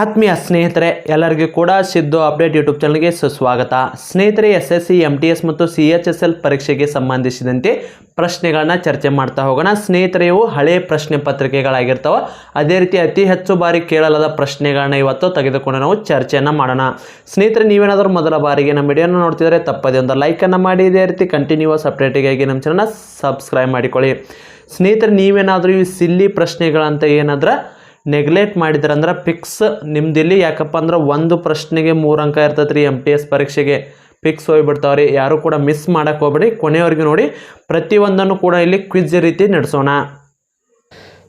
ಆತ್ಮೀಯ ಸ್ನೇಹಿತರೆ, ಎಲ್ಲರಿಗೂ ಕೂಡ ಸಿದ್ದು ಅಪ್ಡೇಟ್ ಯೂಟ್ಯೂಬ್ ಚಾನಲ್ಗೆ ಸುಸ್ವಾಗತ. ಸ್ನೇಹಿತರೆ S S C M T S ಮತ್ತು ಸಿ ಎಚ್ ಎಸ್ ಎಲ್ ಪರೀಕ್ಷೆಗೆ ಸಂಬಂಧಿಸಿದಂತೆ ಪ್ರಶ್ನೆಗಳನ್ನ ಚರ್ಚೆ ಮಾಡ್ತಾ ಹೋಗೋಣ. ಸ್ನೇಹಿತರೆ, ಇವು ಹಳೆಯ ಪ್ರಶ್ನೆ ಪತ್ರಿಕೆಗಳಾಗಿರ್ತಾವ. ಅದೇ ರೀತಿ ಅತಿ ಹೆಚ್ಚು ಬಾರಿ ಕೇಳಲಾದ ಪ್ರಶ್ನೆಗಳನ್ನ ಇವತ್ತು ತೆಗೆದುಕೊಂಡು ನಾವು ಚರ್ಚೆಯನ್ನು ಮಾಡೋಣ. ಸ್ನೇಹಿತರೆ, ನೀವೇನಾದರೂ ಮೊದಲ ಬಾರಿಗೆ ನಮ್ಮ ವಿಡಿಯೋನ ನೋಡ್ತಿದ್ರೆ ತಪ್ಪದೆ ಒಂದು ಲೈಕನ್ನು ಮಾಡಿ. ಇದೇ ರೀತಿ ಕಂಟಿನ್ಯೂಸ್ ಅಪ್ಡೇಟಿಗಾಗಿ ನಮ್ಮ ಚಾನಲ್ನ ಸಬ್ಸ್ಕ್ರೈಬ್ ಮಾಡಿಕೊಳ್ಳಿ. ಸ್ನೇಹಿತರೆ, ನೀವೇನಾದರೂ ಈ ಸಿಲ್ಲಿ ಪ್ರಶ್ನೆಗಳಂತ ಏನಾದ್ರೆ ನೆಗ್ಲೆಕ್ಟ್ ಮಾಡಿದ್ರಂದ್ರೆ ಫಿಕ್ಸ್ ನಿಮ್ದಿಲ್ಲಿ, ಯಾಕಪ್ಪ ಅಂದ್ರೆ ಒಂದು ಪ್ರಶ್ನೆಗೆ ಮೂರು ಅಂಕ ಇರ್ತೈತೆ ರೀ ಎಂ ಪಿ ಎಸ್ ಪರೀಕ್ಷೆಗೆ. ಫಿಕ್ಸ್ ಹೋಗಿಬಿಡ್ತಾವೆ ರೀ ಯಾರು ಕೂಡ ಮಿಸ್ ಮಾಡೋಕ್ಕೆ ಹೋಗ್ಬೇಡಿ. ಕೊನೆಯವರೆಗೂ ನೋಡಿ, ಪ್ರತಿಯೊಂದನ್ನು ಕೂಡ ಇಲ್ಲಿ ಕ್ವಿಜ್ ರೀತಿ ನಡೆಸೋಣ.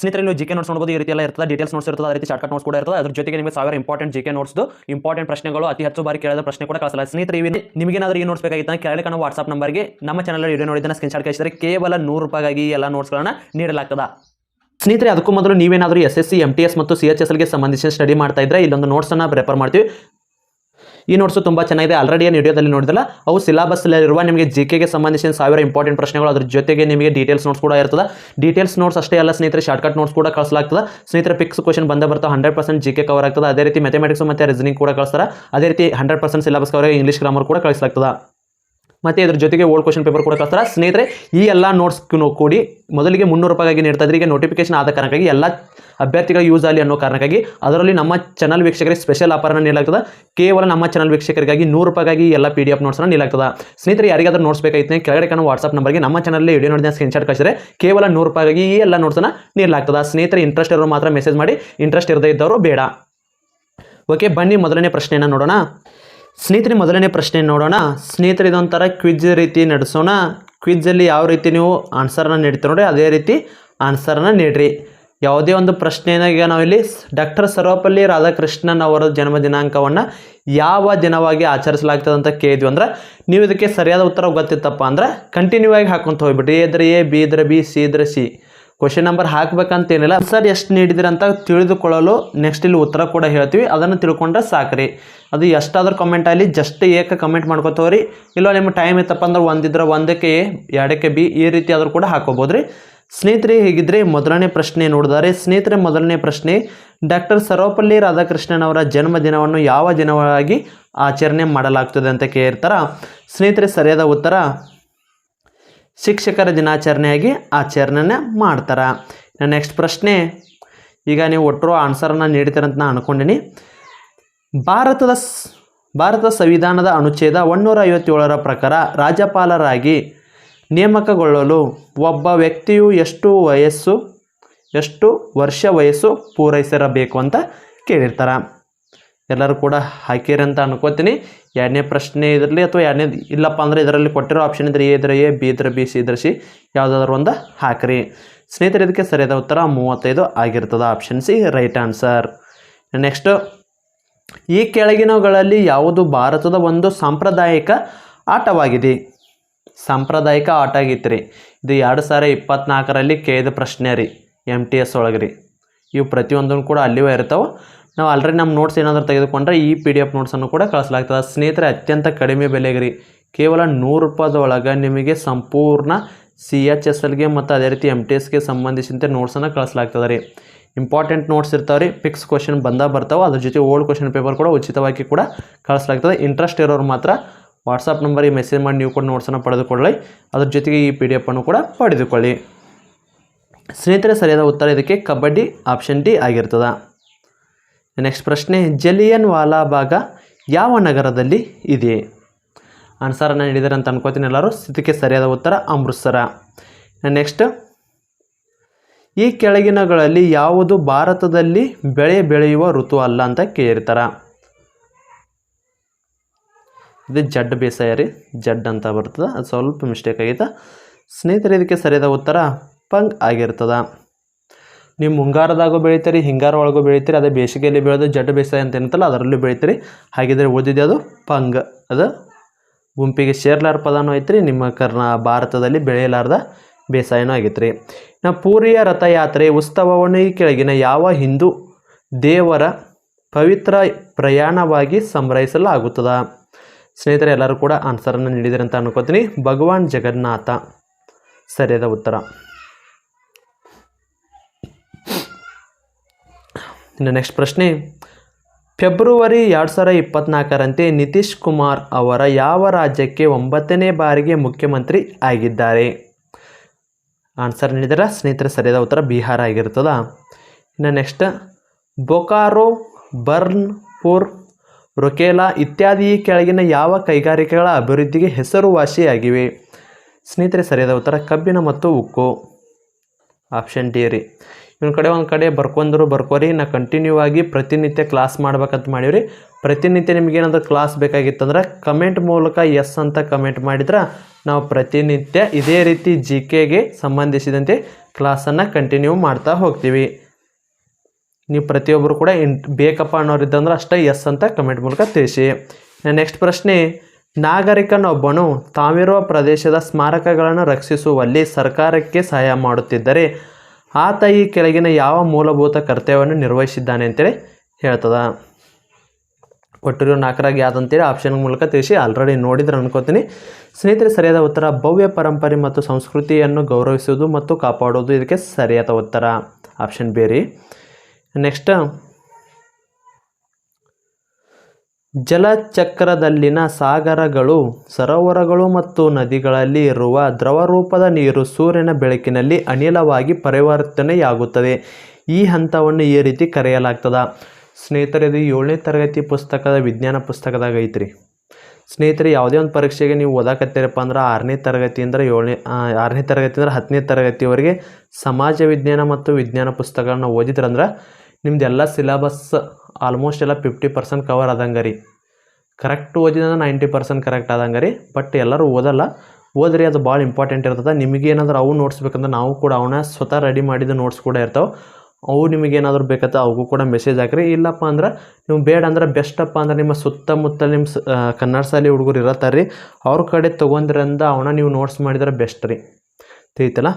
ಸ್ನೇಹಿತರೆ ನೀವು ಜಿ ಕೆ ನೋಟ್ಸ್ ನೋಡಬಹುದು ಈ ರೀತಿ ಎಲ್ಲ ಇರ್ತದೆ. ಡೀಟೇಲ್ಸ್ ನೋಟ್ಸ್ ಇರ್ತದೆ. ಅದೇ ರೀತಿ ಶಾರ್ಟ್ಕಟ್ ನೋಟ್ಸ್ ಕೂಡ ಇರ್ತದೆ. ಅದ್ರ ಜೊತೆಗೆ ನಿಮಗೆ ಸಾವಿರ ಇಂಪಾರ್ಟೆಂಟ್ ಜಿ ಕೆ ನೋಟ್ಸ್ದು ಇಂಪಾರ್ಟೆಂಟ್ ಪ್ರಶ್ನೆಗಳು, ಅತಿ ಹೆಚ್ಚು ಬಾರಿ ಕೇಳಿದ ಪ್ರಶ್ನೆ ಕೂಡ ಕಳಿಸಲ್ಲ ಸ್ನೇಹಿತರೆ ನಿಮಗೆ ಏನಾದರೂ ಈ ನೋಟ್ಸ್ ಬೇಕಾಗಿತ್ತು ಕೆಳಗಡೆ ಕಾಣೋ ವಾಟ್ಸ್ಆಪ್ ನಂಬರ್ಗೆ ನಮ್ಮ ಚಾನಲ್ ವಿಡಿಯೋ ನೋಡಿದ್ದನ್ನ ಸ್ಕ್ರೀನ್ ಶಾಟ್ ಕಳಿಸಿದರೆ ಕೇವಲ ನೂರು ರೂಪಾಯಿಗಾಗಿ ಎಲ್ಲ ನೋಟ್ಸ್ಗಳನ್ನ ನೀಡಲಾಗ್ತದೆ. ಸ್ನೇಹಿತರೆ, ಅದಕ್ಕೂ ಮೊದಲು ನೀವೇನಾದರೂ S S C M T S ಮತ್ತು ಸಿ ಎಚ್ ಎಸ್ ಎಲ್ಗೆ ಸಂಬಂಧಿಸಿದ ಸ್ಟಡಿ ಮಾಡ್ತಾ ಇದ್ರೆ ಇಲ್ಲೊಂದು ನೋಟ್ಸನ್ನು ಪ್ರಿಪೇರ್ ಮಾಡ್ತೀವಿ. ಈ ನೋಟ್ಸು ತುಂಬ ಚೆನ್ನಾಗಿದೆ. ಆಲ್ರೆಡಿ ಏನು ವಿಡಿಯೋದಲ್ಲಿ ನೋಡಿದಲ್ಲ ಅವು ಇರುವ ನಿಮಗೆ ಜಿ ಕೆಗೆ ಸಂಬಂಧಿಸಿದ ಸಾವಿರ ಇಂಪಾರ್ಟೆಂಟ್ ಪ್ರಶ್ನೆಗಳು. ಅದ್ರ ಜೊತೆಗೆ ನಿಮಗೆ ಡೀಟೇಲ್ಸ್ ನೋಟ್ಸ್ ಕೂಡ ಇರ್ತದೆ. ಡೀಟೇಲ್ಸ್ ನೋಟ್ಸ್ ಅಷ್ಟೇ ಅಲ್ಲ ಸ್ನೇಹಿತರೆ ಶಾರ್ಟ್ಕಟ್ ನೋಟ್ಸ್ ಕೂಡ ಕಳಿಸಲಾಗ್ತದೆ. ಸ್ನೇಹಿತರೆ ಪಿಕ್ಸ್ ಕ್ವಶನ್ ಬಂದ ಬರ್ತಾ hundred percent G K cover ಆಗ್ತದೆ. ಅದೇ ರೀತಿ ಮ್ಯಾಥಮೆಟಿಕ್ಸ್ ಮತ್ತು ರೀಸನಿಂಗ್ ಕೂಡ ಕಳಿಸ್ತಾರೆ. ಅದೇ ರೀತಿ hundred percent syllabus cover English grammar ಕೂಡ ಕಳಿಸಲಾಗ್ತದೆ. ಮತ್ತು ಇದ್ರ ಜೊತೆಗೆ ಓಲ್ಡ್ ಕ್ವಶನ್ ಪೇಪರ್ ಕೂಡ ಕಳಿಸ್ತಾರೆ. ಸ್ನೇಹಿತರೆ, ಈ ಎಲ್ಲ ನೋಟ್ಸ್ ಕೂಡಿ ಮೊದಲಿಗೆ ಮುನ್ನೂರು ರೂಪಾಯಿಗಾಗಿ ನೀಡ್ತಾ ಇದ್ರೆ ಈಗ ನೋಟಿಫಿಕೇಶನ್ ಆದ ಕಾರಣಕ್ಕಾಗಿ ಎಲ್ಲ ಅಭ್ಯರ್ಥಿಗಳ ಯೂಸ್ ಆಗಲಿ ಅನ್ನೋ ಕಾರಣಕ್ಕಾಗಿ ಅದರಲ್ಲಿ ನಮ್ಮ ಚಾನಲ್ ವೀಕ್ಷಕರಿಗೆ ಸ್ಪೆಷಲ್ ಆಫರ್ನ ನೀಡಲಾಗ್ತದೆ. ಕೇವಲ ನಮ್ಮ ಚಾನಲ್ ವೀಕ್ಷಕರಿಗಾಗಿ ನೂರು ರೂಪಾಯಿಗಾಗಿ ಎಲ್ಲ ಪಿ ಡಿ ಎಫ್ ನೋಟ್ಸ್ನ ನೀಡಲಾಗ್ತದೆ. ಸ್ನೇಹಿತರೆ, ಯಾರಿಗಾದ್ರೂ ನೋಟ್ಸ್ ಬೇಕಾಗಿತ್ತು ಕೆಳಗಡೆ ಕಾಣೋ ವಾಟ್ಸ್ಆಪ್ ನಂಬರ್ಗೆ ನಮ್ಮ ಚಾನಲ್ ವಿಡಿಯೋ ನೋಡಿದ ಸ್ಕ್ರೀನ್ ಶಾಟ್ ಕಳಿಸಿದ್ರೆ ಕೇವಲ ನೂರು ರೂಪಾಯಿಗಾಗಿ ಈ ಎಲ್ಲ ನೋಟ್ಸನ್ನ ನೀಡಲಾಗ್ತದೆ. ಸ್ನೇಹಿತರೆ ಇಂಟ್ರೆಸ್ಟ್ ಇರೋರು ಮಾತ್ರ ಮೆಸೇಜ್ ಮಾಡಿ ಇಂಟ್ರೆಸ್ಟ್ ಇರದೇ ಇದ್ದವರು ಬೇಡ. ಓಕೆ ಬನ್ನಿ ಮೊದಲನೇ ಪ್ರಶ್ನೆಯನ್ನು ನೋಡೋಣ. ಸ್ನೇಹಿತರೆ, ಮೊದಲನೇ ಪ್ರಶ್ನೆ ನೋಡೋಣ. ಸ್ನೇಹಿತರೆ, ಇದೊಂಥರ ಕ್ವಿಜ್ ರೀತಿ ನಡೆಸೋಣ. ಕ್ವಿಜ್ಜಲ್ಲಿ ಯಾವ ರೀತಿ ನೀವು ಆನ್ಸರ್ನ ನೀಡ್ತೀವಿ ನೋಡಿ ಅದೇ ರೀತಿ ಆನ್ಸರ್ನ ನೀಡ್ರಿ. ಯಾವುದೇ ಒಂದು ಪ್ರಶ್ನೆಯನ್ನು ಈಗ ನಾವಿಲ್ಲಿ ಡಾಕ್ಟರ್ ಸರ್ವಪಲ್ಲಿ ರಾಧಾಕೃಷ್ಣನ್ ಅವರ ಜನ್ಮ ದಿನಾಂಕವನ್ನು ಯಾವ ದಿನವಾಗಿ ಆಚರಿಸಲಾಗ್ತದೆ ಅಂತ ಕೇಳಿದ್ವಿ ಅಂದ್ರೆ, ನೀವು ಇದಕ್ಕೆ ಸರಿಯಾದ ಉತ್ತರ ಗೊತ್ತಿತ್ತಪ್ಪ ಅಂದ್ರೆ ಕಂಟಿನ್ಯೂ ಆಗಿ ಹಾಕೊಂತ ಹೋಗ್ಬಿಟ್ರಿ ಇದ್ರೆ ಎ, ಬಿ ಇದ್ರೆ ಬಿ, ಸಿ ಇದ್ರೆ ಸಿ. ಕ್ವಶನ್ ನಂಬರ್ ಹಾಕ್ಬೇಕಂತೇನಿಲ್ಲ. ಸರ್ ಎಷ್ಟು ನೀಡಿದಿರಿ ಅಂತ ತಿಳಿದುಕೊಳ್ಳಲು ನೆಕ್ಸ್ಟ್ ಇಲ್ಲಿ ಉತ್ತರ ಕೂಡ ಹೇಳ್ತೀವಿ. ಅದನ್ನು ತಿಳ್ಕೊಂಡ್ರೆ ಸಾಕ್ರಿ. ಅದು ಎಷ್ಟಾದ್ರೂ ಕಮೆಂಟ್ ಆಗಲಿ ಜಸ್ಟ್ ಏಕ ಕಮೆಂಟ್ ಮಾಡ್ಕೋತವ್ರಿ. ಇಲ್ಲ ನಿಮ್ಮ ಟೈಮ್ ಇತ್ತಪ್ಪ ಅಂದ್ರೆ ಒಂದಿದ್ರೆ ಒಂದಕ್ಕೆ ಎ, ಎರಡಕ್ಕೆ ಬಿ, ಈ ರೀತಿ ಆದರೂ ಕೂಡ ಹಾಕೋಬೋದು ರೀ ಸ್ನೇಹಿತರೆ, ಹೀಗಿದ್ರೆ ಮೊದಲನೇ ಪ್ರಶ್ನೆ ನೋಡಿದರೆ. ಸ್ನೇಹಿತರೆ, ಮೊದಲನೇ ಪ್ರಶ್ನೆ. ಡಾಕ್ಟರ್ ಸರ್ವಪಲ್ಲಿ ರಾಧಾಕೃಷ್ಣನ್ ಅವರ ಜನ್ಮದಿನವನ್ನು ಯಾವ ದಿನವಾಗಿ ಆಚರಣೆ ಮಾಡಲಾಗ್ತದೆ ಅಂತ ಕೇಳಿರ್ತಾರ ಸ್ನೇಹಿತರೆ, ಸರಿಯಾದ ಉತ್ತರ ಶಿಕ್ಷಕರ ದಿನಾಚರಣೆಯಾಗಿ ಆಚರಣೆ ಮಾಡ್ತಾರೆ. ನೆಕ್ಸ್ಟ್ ಪ್ರಶ್ನೆ, ಈಗ ನೀವು ಒಟ್ಟರು ಆನ್ಸರನ್ನು ನೀಡ್ತೀರಂತ ನಾನು ಅನ್ಕೊಂಡಿನಿ. ಭಾರತದ ಭಾರತ ಸಂವಿಧಾನದ ಅನುಚ್ಛೇದ ಒನ್ನೂರ ಐವತ್ತೇಳರ ಪ್ರಕಾರ ರಾಜ್ಯಪಾಲರಾಗಿ ನೇಮಕಗೊಳ್ಳಲು ಒಬ್ಬ ವ್ಯಕ್ತಿಯು ಎಷ್ಟು ವಯಸ್ಸು, ಎಷ್ಟು ವರ್ಷ ವಯಸ್ಸು ಪೂರೈಸಿರಬೇಕು ಅಂತ ಕೇಳಿರ್ತಾರೆ. ಎಲ್ಲರೂ ಕೂಡ ಹಾಕಿರಿ ಅಂತ ಅನ್ಕೋತೀನಿ. ಎರಡನೇ ಪ್ರಶ್ನೆ ಇದರಲ್ಲಿ ಅಥವಾ ಎರಡನೇ ಇಲ್ಲಪ್ಪ ಅಂದರೆ ಇದರಲ್ಲಿ ಕೊಟ್ಟಿರೋ ಆಪ್ಷನ್ ಇದ್ರೆ ಎ ಇದ್ರೆ ಎ, ಬಿ ಇದ್ರೆ ಬಿ, ಸಿ ಇದ್ರೆ ಸಿ, ಯಾವುದಾದ್ರೂ ಒಂದು ಹಾಕಿರಿ. ಸ್ನೇಹಿತರೆ, ಇದಕ್ಕೆ ಸರಿಯಾದ ಉತ್ತರ ಮೂವತ್ತೈದು ಆಗಿರ್ತದೆ. Option C right answer next ಈ ಕೆಳಗಿನವುಗಳಲ್ಲಿ ಯಾವುದು ಭಾರತದ ಒಂದು ಸಾಂಪ್ರದಾಯಿಕ ಆಟವಾಗಿದೆ? ಸಾಂಪ್ರದಾಯಿಕ ಆಟ ಆಗಿತ್ತು ರೀ ಇದು ಎರಡು ಸಾವಿರ ಇಪ್ಪತ್ನಾಲ್ಕರಲ್ಲಿ ಕೇಳಿದ ಪ್ರಶ್ನೆ ರೀ ಎಂ ಟಿ ಎಸ್ ಒಳಗೆ ರೀ ಇವು ಪ್ರತಿಯೊಂದನ್ನು ಕೂಡ ಅಲ್ಲಿವೇ ಇರ್ತಾವೆ. ನಾವು ಆಲ್ರೆಡಿ ನಮ್ಮ ನೋಟ್ಸ್ ಏನಾದರೂ ತೆಗೆದುಕೊಂಡ್ರೆ ಈ ಪಿ ಡಿ ಎಫ್ ನೋಟ್ಸನ್ನು ಕೂಡ ಕಳಿಸಲಾಗ್ತದೆ. ಸ್ನೇಹಿತರೆ, ಅತ್ಯಂತ ಕಡಿಮೆ ಬೆಲೆಗೆ ರೀ ಕೇವಲ ನೂರು ರೂಪಾಯಿದೊಳಗೆ ನಿಮಗೆ ಸಂಪೂರ್ಣ ಸಿ ಎಚ್ ಎಸ್ ಎಲ್ಗೆ ಮತ್ತು ಅದೇ ರೀತಿ ಎಂ ಟಿ ಎಸ್ಗೆ ಸಂಬಂಧಿಸಿದಂತೆ ನೋಟ್ಸನ್ನು ಕಳಿಸಲಾಗ್ತದೆ ರೀ. ಇಂಪಾರ್ಟೆಂಟ್ ನೋಟ್ಸ್ ಇರ್ತಾವೆ ರೀ ಫಿಕ್ಸ್ ಕ್ವಶನ್ ಬಂದ ಬರ್ತಾವೆ, ಅದ್ರ ಜೊತೆ ಓಲ್ಡ್ ಕ್ವಶನ್ ಪೇಪರ್ ಕೂಡ ಉಚಿತವಾಗಿ ಕೂಡ ಕಳಿಸಲಾಗ್ತದೆ. ಇಂಟ್ರೆಸ್ಟ್ ಇರೋರು ಮಾತ್ರ ವಾಟ್ಸಪ್ ನಂಬರಿಗೆ ಮೆಸೇಜ್ ಮಾಡಿ ನೀವು ಕೂಡ ನೋಟ್ಸನ್ನು ಪಡೆದುಕೊಳ್ಳಿ. ಅದ್ರ ಜೊತೆಗೆ ಈ ಪಿ ಡಿ ಎಫನ್ನು ಕೂಡ ಪಡೆದುಕೊಳ್ಳಿ. ಸ್ನೇಹಿತರೆ, ಸರಿಯಾದ ಉತ್ತರ ಇದಕ್ಕೆ ಕಬಡ್ಡಿ ಆಪ್ಷನ್ ಡಿ ಆಗಿರ್ತದೆ. ನೆಕ್ಸ್ಟ್ ಪ್ರಶ್ನೆ, ಜಲಿಯನ್ ವಾಲಾಬಾಗ ಯಾವ ನಗರದಲ್ಲಿ ಇದೆ? ಆನ್ಸರನ್ನು ನೀಡಿದರೆ ಅಂತ ಅನ್ಕೋತೀನಿ ಎಲ್ಲರೂ. ಇದಕ್ಕೆ ಸರಿಯಾದ ಉತ್ತರ ಅಮೃತ್ಸರ. ನೆಕ್ಸ್ಟ್ ಈ ಕೆಳಗಿನಗಳಲ್ಲಿ ಯಾವುದು ಭಾರತದಲ್ಲಿ ಬೆಳೆ ಬೆಳೆಯುವ ಋತು ಅಲ್ಲ ಅಂತ ಕೇಳಿರ್ತಾರ? ಇದು ಜಡ್ ಬೇಸಾಯ ರೀ, ಜಡ್ ಅಂತ ಬರ್ತದೆ. ಅದು ಸ್ವಲ್ಪ ಮಿಸ್ಟೇಕ್ ಆಗೈತೆ. ಸ್ನೇಹಿತರೆ, ಇದಕ್ಕೆ ಸರಿಯಾದ ಉತ್ತರ ಪಂಗ್ ಆಗಿರ್ತದ. ನೀವು ಮುಂಗಾರದಾಗೂ ಬೆಳಿತೀರಿ ಹಿಂಗಾರ ಒಳಗೂ ಬೆಳಿತೀರಿ, ಅದೇ ಬೇಸಿಗೆಯಲ್ಲಿ ಬೆಳೆದು ಜಡ್ ಬೇಸಾಯ ಅಂತ ಏನಂತಲ್ಲ, ಅದರಲ್ಲೂ ಬೆಳಿತೀರಿ. ಹಾಗಿದ್ರೆ ಓದಿದೆ ಅದು ಪಂಗ್. ಅದು ಗುಂಪಿಗೆ ಸೇರ್ಲಾರ ಪದನೂ ಐತ್ರಿ, ನಿಮ್ಮ ಕರ್ನಾ ಭಾರತದಲ್ಲಿ ಬೆಳೆಯಲಾರ್ದ ಬೇಸಾಯನೂ ಆಗೈತೆ ರೀ ನಾವು ಪೂರಿಯ ರಥಯಾತ್ರೆ ಉತ್ಸವವನ್ನು ಈ ಕೆಳಗಿನ ಯಾವ ಹಿಂದೂ ದೇವರ ಪವಿತ್ರ ಪ್ರಯಾಣವಾಗಿ ಸಂಗ್ರಹಿಸಲಾಗುತ್ತದೆ ಸ್ನೇಹಿತರೆ, ಎಲ್ಲರೂ ಕೂಡ ಆನ್ಸರನ್ನು ನೀಡಿದ್ದಾರೆ ಅಂತ ಅನ್ಕೋತೀನಿ. ಭಗವಾನ್ ಜಗನ್ನಾಥ. ಸರಿಯಾದ ಉತ್ತರ. ಇನ್ನು ನೆಕ್ಸ್ಟ್ ಪ್ರಶ್ನೆ. ಫೆಬ್ರವರಿ ಎರಡು ಸಾವಿರ ಇಪ್ಪತ್ನಾಲ್ಕರಂತೆ ನಿತೀಶ್ ಕುಮಾರ್ ಅವರ ಯಾವ ರಾಜ್ಯಕ್ಕೆ ಒಂಬತ್ತನೇ ಬಾರಿಗೆ ಮುಖ್ಯಮಂತ್ರಿ ಆಗಿದ್ದಾರೆ? ಆನ್ಸರ್ ನೀಡಿದರೆ, ಸ್ನೇಹಿತರೆ ಸರಿಯಾದ ಉತ್ತರ ಬಿಹಾರ ಆಗಿರ್ತದ ಇನ್ನು ನೆಕ್ಸ್ಟ್ ಬೊಕಾರೋ ಬರ್ನ್ಪುರ್ ರೊಕೇಲಾ ಇತ್ಯಾದಿ ಕೆಳಗಿನ ಯಾವ ಕೈಗಾರಿಕೆಗಳ ಅಭಿವೃದ್ಧಿಗೆ ಹೆಸರುವಾಸಿಯಾಗಿವೆ? ಸ್ನೇಹಿತರೆ ಸರಿಯಾದ ಉತ್ತರ ಕಬ್ಬಿಣ ಮತ್ತು ಉಕ್ಕು. ಆಪ್ಷನ್ ಡಿ ರೀ. ಇವನ ಕಡೆ ಒಂದು ಕಡೆ ಬರ್ಕೊಂಡ್ರು ಬರ್ಕೋರಿ, ನಾ ಕಂಟಿನ್ಯೂ ಆಗಿ ಪ್ರತಿನಿತ್ಯ ಕ್ಲಾಸ್ ಮಾಡ್ಬೇಕಂತ ಮಾಡೀವ್ರಿ. ಪ್ರತಿನಿತ್ಯ ನಿಮ್ಗೆ ಏನಾದರೂ ಕ್ಲಾಸ್ ಬೇಕಾಗಿತ್ತಂದ್ರೆ ಕಮೆಂಟ್ ಮೂಲಕ ಎಸ್ ಅಂತ ಕಮೆಂಟ್ ಮಾಡಿದ್ರೆ ನಾವು ಪ್ರತಿನಿತ್ಯ ಇದೇ ರೀತಿ ಜಿ ಕೆಗೆ ಸಂಬಂಧಿಸಿದಂತೆ ಕ್ಲಾಸನ್ನು ಕಂಟಿನ್ಯೂ ಮಾಡ್ತಾ ಹೋಗ್ತೀವಿ. ನೀವು ಪ್ರತಿಯೊಬ್ಬರು ಕೂಡ ಇನ್, ಬೇಕಪ್ಪ ಅನ್ನೋರಿದ್ದಂದ್ರೆ ಅಷ್ಟೇ ಎಸ್ ಅಂತ ಕಮೆಂಟ್ ಮೂಲಕ ತಿಳಿಸಿ. ನೆಕ್ಸ್ಟ್ ಪ್ರಶ್ನೆ, ನಾಗರಿಕನೊಬ್ಬನು ತಾವಿರುವ ಪ್ರದೇಶದ ಸ್ಮಾರಕಗಳನ್ನು ರಕ್ಷಿಸುವಲ್ಲಿ ಸರ್ಕಾರಕ್ಕೆ ಸಹಾಯ ಮಾಡುತ್ತಿದ್ದರೆ ಆತ ಈ ಕೆಳಗಿನ ಯಾವ ಮೂಲಭೂತ ಕರ್ತವ್ಯವನ್ನು ನಿರ್ವಹಿಸಿದ್ದಾನೆ ಅಂತೇಳಿ ಹೇಳ್ತದ. ಕೊಟ್ಟಿರೋ ನಾಲ್ಕರಾಗಿ ಯಾವ್ದಂತೇಳಿ ಆಪ್ಷನ್ ಮೂಲಕ ತಿಳಿಸಿ ಆಲ್ರೆಡಿ ನೋಡಿದ್ರೆ ಅನ್ಕೋತೀನಿ. ಸ್ನೇಹಿತರೆ, ಸರಿಯಾದ ಉತ್ತರ, ಭವ್ಯ ಪರಂಪರೆ ಮತ್ತು ಸಂಸ್ಕೃತಿಯನ್ನು ಗೌರವಿಸುವುದು ಮತ್ತು ಕಾಪಾಡುವುದು ಇದಕ್ಕೆ ಸರಿಯಾದ ಉತ್ತರ. ಆಪ್ಷನ್ ಬೇರೆ. ನೆಕ್ಸ್ಟ್ ಜಲಚಕ್ರದಲ್ಲಿನ ಸಾಗರಗಳು, ಸರೋವರಗಳು ಮತ್ತು ನದಿಗಳಲ್ಲಿ ಇರುವ ದ್ರವರೂಪದ ನೀರು ಸೂರ್ಯನ ಬೆಳಕಿನಲ್ಲಿ ಅನಿಲವಾಗಿ ಪರಿವರ್ತನೆಯಾಗುತ್ತದೆ. ಈ ಹಂತವನ್ನು ಈ ರೀತಿ ಕರೆಯಲಾಗ್ತದ. ಸ್ನೇಹಿತರೆ, ಇದು ಏಳನೇ ತರಗತಿ ಪುಸ್ತಕದ ವಿಜ್ಞಾನ ಪುಸ್ತಕದಾಗ ಐತ್ರಿ. ಸ್ನೇಹಿತರೆ, ಯಾವುದೇ ಒಂದು ಪರೀಕ್ಷೆಗೆ ನೀವು ಓದಾಕತ್ತೀರಪ್ಪ ಅಂದ್ರೆ ಆರನೇ ತರಗತಿಯಿಂದ ಏಳನೇ ಆರನೇ ತರಗತಿಯಿಂದ ಹತ್ತನೇ ತರಗತಿವರೆಗೆ ಸಮಾಜ ವಿಜ್ಞಾನ ಮತ್ತು ವಿಜ್ಞಾನ ಪುಸ್ತಕಗಳನ್ನ ಓದಿದ್ರಂದ್ರೆ ನಿಮ್ದು ಎಲ್ಲ ಸಿಲೆಬಸ್ ಆಲ್ಮೋಸ್ಟ್ ಎಲ್ಲ ಫಿಫ್ಟಿ ಪರ್ಸೆಂಟ್ ಕವರ್ ಆದಂಗೆ ರೀ. ಕರೆಕ್ಟ್ ಓದಿದ್ರೆ ನೈಂಟಿ ಪರ್ಸೆಂಟ್ ಕರೆಕ್ಟ್ ಆದಂಗೆ ರೀ. ಬಟ್ ಎಲ್ಲರೂ ಓದಲ್ಲ. ಓದ್ರಿ, ಅದು ಭಾಳ ಇಂಪಾರ್ಟೆಂಟ್ ಇರ್ತದೆ. ನಿಮಗೇನಾದ್ರೂ ಅವು ನೋಟ್ಸ್ ಬೇಕಂದ್ರೆ ನಾವು ಕೂಡ ಅವನ್ನ ಸ್ವತಃ ರೆಡಿ ಮಾಡಿದ ನೋಟ್ಸ್ ಕೂಡ ಇರ್ತಾವೆ. ಅವು ನಿಮಗೇನಾದ್ರೂ ಬೇಕತ್ತ ಅವಗೂ ಕೂಡ ಮೆಸೇಜ್ ಹಾಕ್ರಿ. ಇಲ್ಲಪ್ಪ ಅಂದ್ರೆ ನೀವು ಬೇಡ ಅಂದ್ರೆ ಬೆಸ್ಟಪ್ಪ ಅಂದ್ರೆ ನಿಮ್ಮ ಸುತ್ತಮುತ್ತ ನಿಮ್ಮ ಕನ್ನಡ ಶಾಲೆ ಹುಡುಗರು ಇರತ್ತಾರೆ ರೀ ಅವ್ರ ಕಡೆ ತೊಗೊಂಡ್ರಿಂದ ಅವನ ನೀವು ನೋಟ್ಸ್ ಮಾಡಿದ್ರೆ ಬೆಸ್ಟ್ ರೀ. ತಿಳಿತಲ್ಲ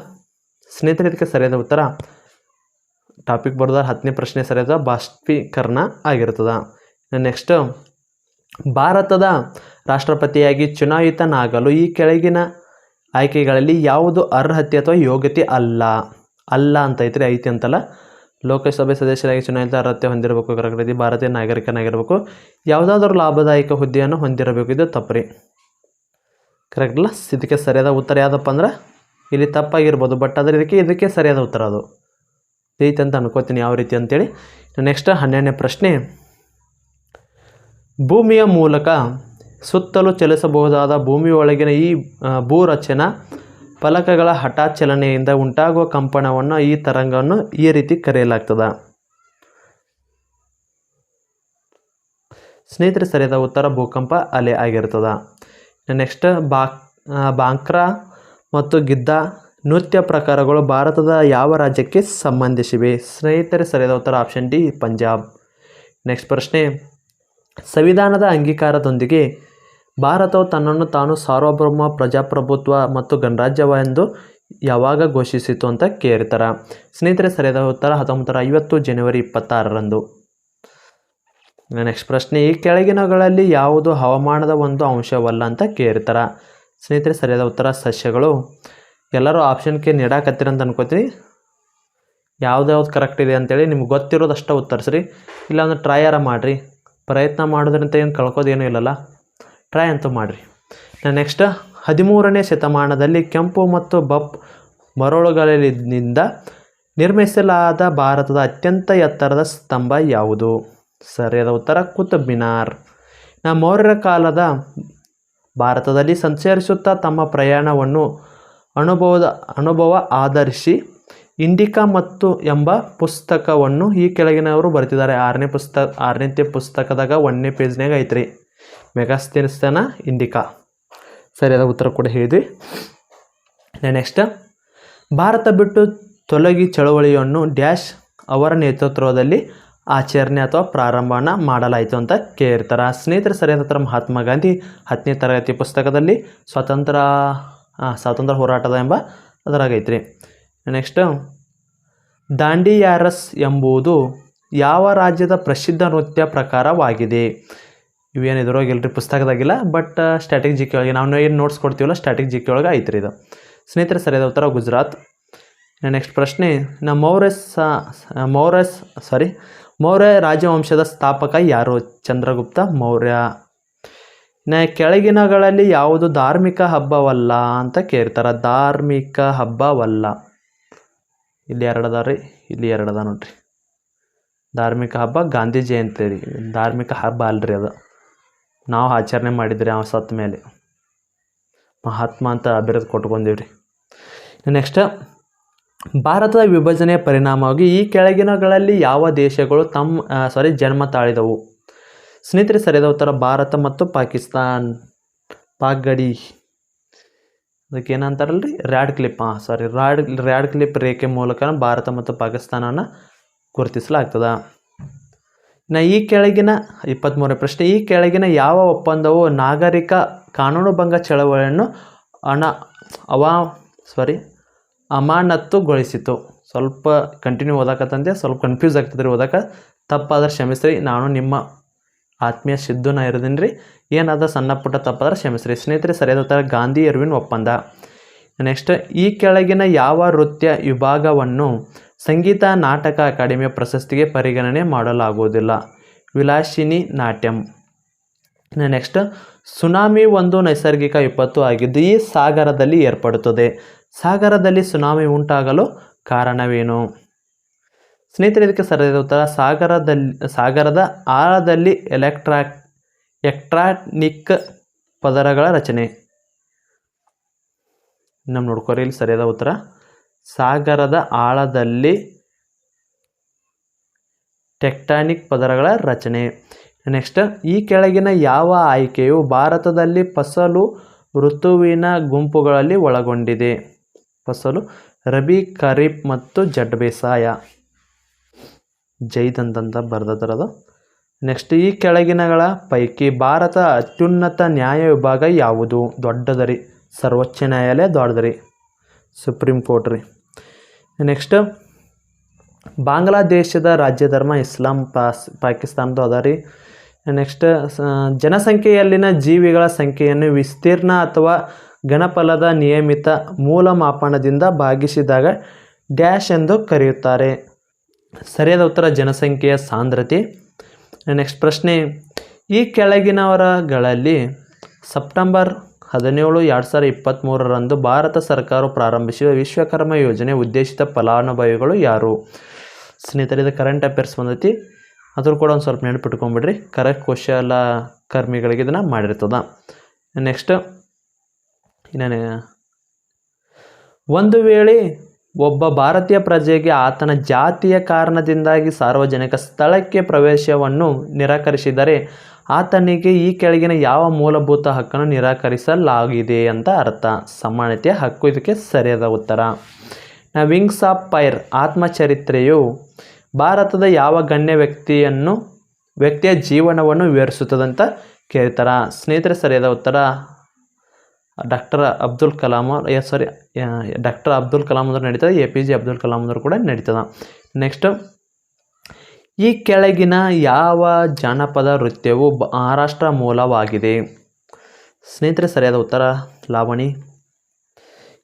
ಸ್ನೇಹಿತರೆ, ಇದಕ್ಕೆ ಸರಿಯಾದ ಉತ್ತರ? ಟಾಪಿಕ್ ಬರ್ದಾರ ಹತ್ತನೇ ಪ್ರಶ್ನೆ ಸರಿಯಾದ ಬಾಷ್ಪೀಕರಣ ಆಗಿರ್ತದೆ. ನೆಕ್ಸ್ಟ್ ಭಾರತದ ರಾಷ್ಟ್ರಪತಿಯಾಗಿ ಚುನಾಯಿತನಾಗಲು ಈ ಕೆಳಗಿನ ಆಯ್ಕೆಗಳಲ್ಲಿ ಯಾವುದು ಅರ್ಹತೆ ಅಥವಾ ಯೋಗ್ಯತೆ ಅಲ್ಲ? ಅಲ್ಲ ಅಂತ ಐತ್ರಿ, ಐತಿ ಅಂತಲ್ಲ. ಲೋಕಸಭೆ ಸದಸ್ಯರಾಗಿ ಚುನಾಯಿತ ಅರ್ಹತೆ ಹೊಂದಿರಬೇಕು ಕರೆಕ್ಟ್ ಭಾರತೀಯ ನಾಗರಿಕನಾಗಿರಬೇಕು. ಯಾವುದಾದ್ರೂ ಲಾಭದಾಯಕ ಹುದ್ದೆಯನ್ನು ಹೊಂದಿರಬೇಕು, ಇದು ತಪ್ಪ್ರಿ. ಕರೆಕ್ಟ್ ಅಲ್ಲ? ಇದಕ್ಕೆ ಸರಿಯಾದ ಉತ್ತರ ಯಾವುದಪ್ಪ ಅಂದ್ರೆ, ಇಲ್ಲಿ ತಪ್ಪಾಗಿರ್ಬೋದು ಬಟ್ ಆದರೆ ಇದಕ್ಕೆ ಇದಕ್ಕೆ ಸರಿಯಾದ ಉತ್ತರ ಅದು. ಐತೆ ಅಂತ ಅನ್ಕೋತೀನಿ ಯಾವ ರೀತಿ ಅಂತೇಳಿ. ನೆಕ್ಸ್ಟ್ ಹನ್ನೆರಡನೇ ಪ್ರಶ್ನೆ. ಭೂಮಿಯ ಮೂಲಕ ಸುತ್ತಲೂ ಚಲಿಸಬಹುದಾದ ಭೂಮಿಯೊಳಗಿನ ಈ ಭೂರಚನ ಫಲಕಗಳ ಹಠಾತ್ ಚಲನೆಯಿಂದ ಉಂಟಾಗುವ ಕಂಪನವನ್ನು ಈ ತರಂಗವನ್ನು ಈ ರೀತಿ ಕರೆಯಲಾಗ್ತದ. ಸ್ನೇಹಿತರೆ ಸರಿಯಾದ ಉತ್ತರ ಭೂಕಂಪ ಅಲೆ ಆಗಿರ್ತದೆ. ನೆಕ್ಸ್ಟ್ ಬಾ ಆ, ಬಾಂಕ್ರಾ ಮತ್ತು ಗಿದ್ದ ನೃತ್ಯ ಪ್ರಕಾರಗಳು ಭಾರತದ ಯಾವ ರಾಜ್ಯಕ್ಕೆ ಸಂಬಂಧಿಸಿವೆ? ಸ್ನೇಹಿತರೆ, ಸರಿಯಾದ ಉತ್ತರ ಆಪ್ಷನ್ ಡಿ ಪಂಜಾಬ್. ನೆಕ್ಸ್ಟ್ ಪ್ರಶ್ನೆ. ಸಂವಿಧಾನದ ಅಂಗೀಕಾರದೊಂದಿಗೆ ಭಾರತವು ತನ್ನನ್ನು ತಾನು ಸಾರ್ವಭೌಮ, ಪ್ರಜಾಪ್ರಭುತ್ವ ಮತ್ತು ಗಣರಾಜ್ಯವೆಂದು ಯಾವಾಗ ಘೋಷಿಸಿತು ಅಂತ ಕೇಳ್ತಾರೆ? ಸ್ನೇಹಿತರೆ, ಸರಿಯಾದ ಉತ್ತರ ಹತ್ತೊಂಬತ್ತರ ಐವತ್ತು ಜನವರಿ ಇಪ್ಪತ್ತಾರರಂದು. ನೆಕ್ಸ್ಟ್ ಪ್ರಶ್ನೆ. ಈ ಕೆಳಗಿನಗಳಲ್ಲಿ ಯಾವುದು ಹವಾಮಾನದ ಒಂದು ಅಂಶವಲ್ಲ ಅಂತ ಕೇಳ್ತಾರೆ? ಸ್ನೇಹಿತರೆ, ಸರಿಯಾದ ಉತ್ತರ ಸಸ್ಯಗಳು. ಎಲ್ಲರೂ ಆಪ್ಷನ್ಗೆ ನೀಡಾಕತ್ತೀರ ಅಂತ ಅನ್ಕೋತೀನಿ ಯಾವ್ದ್ಯಾವ್ದು ಕರೆಕ್ಟ್ ಇದೆ ಅಂತೇಳಿ ನಿಮ್ಗೆ ಗೊತ್ತಿರೋದು ಅಷ್ಟೇ ಉತ್ತರಿಸ್ರಿ ಇಲ್ಲಾಂದ್ರೆ ಟ್ರೈಯಾರ ಮಾಡಿರಿ? ಪ್ರಯತ್ನ ಮಾಡೋದ್ರಿಂದ ಏನು ಕಳ್ಕೋದೇನೂ ಇಲ್ಲಲ್ಲ. ಟ್ರೈ ಅಂತೂ ಮಾಡಿರಿ. ನೆಕ್ಸ್ಟ್ ಹದಿಮೂರನೇ ಶತಮಾನದಲ್ಲಿ ಕೆಂಪು ಮತ್ತು ಬಪ್ ಮರಳುಗಳಿಂದ ನಿರ್ಮಿಸಲಾದ ಭಾರತದ ಅತ್ಯಂತ ಎತ್ತರದ ಸ್ತಂಭ ಯಾವುದು? ಸರಿಯಾದ ಉತ್ತರ ಕುತುಬ್ ಮಿನಾರ್. ನಾ ಮೌರ್ಯರ ಕಾಲದ ಭಾರತದಲ್ಲಿ ಸಂಚರಿಸುತ್ತಾ ತಮ್ಮ ಪ್ರಯಾಣವನ್ನು ಅನುಭವದ ಅನುಭವ ಆಧರಿಸಿ ಇಂಡಿಕಾ ಮತ್ತು ಎಂಬ ಪುಸ್ತಕವನ್ನು ಈ ಕೆಳಗಿನವರು ಬರೆದಿದ್ದಾರೆ. ಆರನೇ ಪುಸ್ತಕ ಆರನೇ ಪುಸ್ತಕದಾಗ ಒಂದನೇ ಪೇಜ್ನಾಗ ಐತ್ರಿ. ಮೆಗಾಸ್ತಿನಿಸ್ತನ ಇಂಡಿಕಾ. ಸರಿಯಾದ ಉತ್ತರ ಕೂಡ ಹೇಳಿದ್ವಿ. ನೆಕ್ಸ್ಟ್ ಭಾರತ ಬಿಟ್ಟು ತೊಲಗಿ ಚಳವಳಿಯನ್ನು ಡ್ಯಾಶ್ ಅವರ ನೇತೃತ್ವದಲ್ಲಿ ಆಚರಣೆ ಅಥವಾ ಪ್ರಾರಂಭನ ಮಾಡಲಾಯಿತು ಅಂತ ಕೇಳಿರ್ತಾರೆ ಸ್ನೇಹಿತರ ಸರಿಯಾದ ಮಹಾತ್ಮ ಗಾಂಧಿ ಹತ್ತನೇ ತರಗತಿ ಪುಸ್ತಕದಲ್ಲಿ ಸ್ವಾತಂತ್ರ್ಯ ಆ, ಸ್ವಾತಂತ್ರ್ಯ ಹೋರಾಟದ ಎಂಬ ಅದರಾಗೈತ್ರಿ ನೆಕ್ಸ್ಟ್ ದಾಂಡಿಯಾರಸ್ ಎಂಬುದು ಯಾವ ರಾಜ್ಯದ ಪ್ರಸಿದ್ಧ ನೃತ್ಯ ಪ್ರಕಾರವಾಗಿದೆ? ಇವೇನು ಇದ್ರೊಳಗಿಲ್ರಿ ಪುಸ್ತಕದಾಗಿಲ್ಲ ಬಟ್ ಸ್ಟ್ಯಾಟಿಕ್ ಜಿ ಕೆ ಒಳಗೆ ನಾವು ಏನು ನೋಟ್ಸ್ ಕೊಡ್ತೀವಲ್ಲ ಸ್ಟ್ಯಾಟಿಕ್ ಜಿ ಕೆಳಗೆ ಐತ್ರಿ ಇದು. ಸ್ನೇಹಿತರೆ, ಸರಿಯಾದ ಉತ್ತರ ಗುಜರಾತ್. ನೆಕ್ಸ್ಟ್ ಪ್ರಶ್ನೆ ನಮ್ಮ ಮೌರ್ಯಸ್ ಮೌರ್ಯಸ್ ಸಾರಿ ಮೌರ್ಯ ರಾಜವಂಶದ ಸ್ಥಾಪಕ ಯಾರು? ಚಂದ್ರಗುಪ್ತ ಮೌರ್ಯ. ಕೆಳಗಿನಗಳಲ್ಲಿ ಯಾವುದು ಧಾರ್ಮಿಕ ಹಬ್ಬವಲ್ಲ ಅಂತ ಕೇಳ್ತಾರೆ. ಧಾರ್ಮಿಕ ಹಬ್ಬವಲ್ಲ. ಇಲ್ಲಿ ಎರಡು ರೀ, ಇಲ್ಲಿ ಎರಡು ನೋಡ್ರಿ. ಧಾರ್ಮಿಕ ಹಬ್ಬ ಗಾಂಧಿ ಜಯಂತಿ ರೀ. ಧಾರ್ಮಿಕ ಹಬ್ಬ ಅಲ್ರಿ ಅದು. ನಾವು ಆಚರಣೆ ಮಾಡಿದ್ರಿ ಅವ ಸತ್ತ ಮೇಲೆ. ಮಹಾತ್ಮ ಅಂತ ಅಭಿವೃದ್ಧಿ ಕೊಟ್ಕೊಂಡೀವಿ ರೀ. ನೆಕ್ಸ್ಟ್, ಭಾರತದ ವಿಭಜನೆಯ ಪರಿಣಾಮವಾಗಿ ಈ ಕೆಳಗಿನಗಳಲ್ಲಿ ಯಾವ ದೇಶಗಳು ತಮ್ಮ ಸಾರಿ ಜನ್ಮ ತಾಳಿದವು? ಸ್ನೇಹಿತರೆ, ಸರಿಯಾದ ಉತ್ತರ ಭಾರತ ಮತ್ತು ಪಾಕಿಸ್ತಾನ್. ಪಾಕ್ ಗಡಿ ಅದಕ್ಕೆ ಏನಂತಾರಲ್ರಿ ರ್ಯಾಡ್ ಕ್ಲಿಪ್. ಹಾಂ ಸಾರಿ ರ್ಯಾಡ್ ರ್ಯಾಡ್ ಕ್ಲಿಪ್ ರೇಖೆ ಮೂಲಕ ಭಾರತ ಮತ್ತು ಪಾಕಿಸ್ತಾನನ ಗುರುತಿಸಲಾಗ್ತದ. ಇನ್ನು ಈ ಕೆಳಗಿನ ಇಪ್ಪತ್ತ್ಮೂರನೇ ಪ್ರಶ್ನೆ, ಈ ಕೆಳಗಿನ ಯಾವ ಒಪ್ಪಂದವು ನಾಗರಿಕ ಕಾನೂನುಭಂಗ ಚಳವಳಿಯನ್ನು ಹಣ ಅವಾ ಸಾರಿ ಅಮಾನತ್ತುಗೊಳಿಸಿತು. ಸ್ವಲ್ಪ ಕಂಟಿನ್ಯೂ ಓದಾಕತ್ತಂತೆ, ಸ್ವಲ್ಪ ಕನ್ಫ್ಯೂಸ್ ಆಗ್ತದೆ ರೀ ಓದಾಕ. ತಪ್ಪಾದ್ರೆ ಕ್ಷಮಿಸ್ರಿ, ನಾನು ನಿಮ್ಮ ಆತ್ಮೀಯ ಸಿದ್ಧನ ಇರೋದಿನಿ ರೀ ಏನಾದ ಸಣ್ಣ ಪುಟ್ಟ ತಪ್ಪಾದ್ರೆ ಕ್ಷಮಿಸ್ರಿ. ಸ್ನೇಹಿತರೆ, ಸರಿಯಾದ ಉತ್ತರ ಗಾಂಧಿ ಇರ್ವಿನ್ ಒಪ್ಪಂದ. ನೆಕ್ಸ್ಟ್, ಈ ಕೆಳಗಿನ ಯಾವ ನೃತ್ಯ ವಿಭಾಗವನ್ನು ಸಂಗೀತ ನಾಟಕ ಅಕಾಡೆಮಿಯ ಪ್ರಶಸ್ತಿಗೆ ಪರಿಗಣನೆ ಮಾಡಲಾಗುವುದಿಲ್ಲ? ವಿಲಾಸಿನಿ ನಾಟ್ಯಂ. ನೆಕ್ಸ್ಟ್, ಸುನಾಮಿ ಒಂದು ನೈಸರ್ಗಿಕ ವಿಪತ್ತು ಆಗಿದ್ದು ಈ ಸಾಗರದಲ್ಲಿ ಏರ್ಪಡುತ್ತದೆ. ಸಾಗರದಲ್ಲಿ ಸುನಾಮಿ ಉಂಟಾಗಲು ಕಾರಣವೇನು? ಸ್ನೇಹಿತರೆ, ಇದಕ್ಕೆ ಸರಿಯಾದ ಉತ್ತರ ಸಾಗರದಲ್ಲಿ, ಸಾಗರದ ಆಳದಲ್ಲಿ ಎಲೆಕ್ಟ್ರಾ ಎಕ್ಟ್ರಾನಿಕ್ ಪದರಗಳ ರಚನೆ. ನಮ್ಮ ನೋಡ್ಕೋರಿ, ಇಲ್ಲಿ ಸರಿಯಾದ ಉತ್ತರ. ಸಾಗರದ ಆಳದಲ್ಲಿ ಟೆಕ್ಟಾನಿಕ್ ಪದರಗಳ ರಚನೆ. ನೆಕ್ಸ್ಟ್, ಈ ಕೆಳಗಿನ ಯಾವ ಆಯ್ಕೆಯು ಭಾರತದಲ್ಲಿ ಫಸಲು ಋತುವಿನ ಗುಂಪುಗಳಲ್ಲಿ ಒಳಗೊಂಡಿದೆ? ಫಸಲು, ರಬಿ, ಖರೀಫ್ ಮತ್ತು ಜಡ್ ಬೇಸಾಯ. ಜೈದ್ ಅಂತಂತ ಬರ್ದದರದು ನೆಕ್ಸ್ಟ್ ಈ ಕೆಳಗಿನಗಳ ಪೈಕಿ ಭಾರತ ಅತ್ಯುನ್ನತ ನ್ಯಾಯ ವಿಭಾಗ ಯಾವುದು? ದೊಡ್ಡದರಿ. ಸರ್ವೋಚ್ಚ ನ್ಯಾಯಾಲಯ ದೊಡ್ಡದರಿ. ಸುಪ್ರೀಂ ಕೋರ್ಟ್ ರೀ. ನೆಕ್ಸ್ಟ್ ಬಾಂಗ್ಲಾದೇಶದ ರಾಜ್ಯ ಧರ್ಮ ಇಸ್ಲಾಂ ಪಾಸ್ ಪಾಕಿಸ್ತಾನದ್ದು ಅದ ರೀ. ನೆಕ್ಸ್ಟ್ ಜನಸಂಖ್ಯೆಯಲ್ಲಿನ ಜೀವಿಗಳ ಸಂಖ್ಯೆಯನ್ನು ವಿಸ್ತೀರ್ಣ ಅಥವಾ ಗಣಫಲದ ನಿಯಮಿತ ಮೂಲಮಾಪನದಿಂದ ಭಾಗಿಸಿದಾಗ ಡ್ಯಾಶ್ ಎಂದು ಕರೆಯುತ್ತಾರೆ. ಸರಿಯಾದ ಉತ್ತರ ಜನಸಂಖ್ಯೆಯ ಸಾಂದ್ರತೆ. ನೆಕ್ಸ್ಟ್ ಪ್ರಶ್ನೆ, ಈ ಕೆಳಗಿನವರಗಳಲ್ಲಿ ಸೆಪ್ಟೆಂಬರ್ ಹದಿನೇಳು ಎರಡು ಸಾವಿರದ ಇಪ್ಪತ್ತ್ಮೂರರಂದು ಭಾರತ ಸರ್ಕಾರವು ಪ್ರಾರಂಭಿಸಿದ ವಿಶ್ವಕರ್ಮ ಯೋಜನೆ ಉದ್ದೇಶಿತ ಫಲಾನುಭವಿಗಳು ಯಾರು? ಸ್ನೇಹಿತರೆ ಕರೆಂಟ್ ಅಫೇರ್ಸ್ ಬಂದೈತಿ. ಅದ್ರ ಕೂಡ ಒಂದು ಸ್ವಲ್ಪ ನೆನಪಿಟ್ಕೊಂಬಿಡ್ರಿ ಕರೆಕ್ಟ್ ಕೌಶಲ ಕರ್ಮಿಗಳಿಗೆ ಇದನ್ನು ಮಾಡಿರ್ತದ. ನೆಕ್ಸ್ಟ್ ಇನ್ನೇನು? ಒಂದು ವೇಳೆ ಒಬ್ಬ ಭಾರತೀಯ ಪ್ರಜೆಗೆ ಆತನ ಜಾತಿಯ ಕಾರಣದಿಂದಾಗಿ ಸಾರ್ವಜನಿಕ ಸ್ಥಳಕ್ಕೆ ಪ್ರವೇಶವನ್ನು ನಿರಾಕರಿಸಿದರೆ ಆತನಿಗೆ ಈ ಕೆಳಗಿನ ಯಾವ ಮೂಲಭೂತ ಹಕ್ಕನ್ನು ನಿರಾಕರಿಸಲಾಗಿದೆ ಅಂತ ಅರ್ಥ. ಸಮಾನತೆಯ ಹಕ್ಕು ಇದಕ್ಕೆ ಸರಿಯಾದ ಉತ್ತರ. ನ ವಿಂಗ್ಸ್ ಆಫ್ ಪೈರ್, ಆತ್ಮಚರಿತ್ರೆಯು ಭಾರತದ ಯಾವ ಗಣ್ಯ ವ್ಯಕ್ತಿಯನ್ನು, ವ್ಯಕ್ತಿಯ ಜೀವನವನ್ನು ಅಂತ ಕೇಳ್ತಾರ? ಸ್ನೇಹಿತರೆ, ಸರಿಯಾದ ಉತ್ತರ doctor Abdul Kalam sorry doctor Abdul Kalam ಅಂದ್ರೆ ನಡೀತದೆ, A P J Abdul Kalam ಅಂದ್ರೆ ಕೂಡ ನಡೀತದ. ನೆಕ್ಸ್ಟ್ ಈ ಕೆಳಗಿನ ಯಾವ ಜಾನಪದ ನೃತ್ಯವು ಮಹಾರಾಷ್ಟ್ರ ಮೂಲವಾಗಿದೆ? ಸ್ನೇಹಿತರೆ, ಸರಿಯಾದ ಉತ್ತರ ಲಾವಣಿ.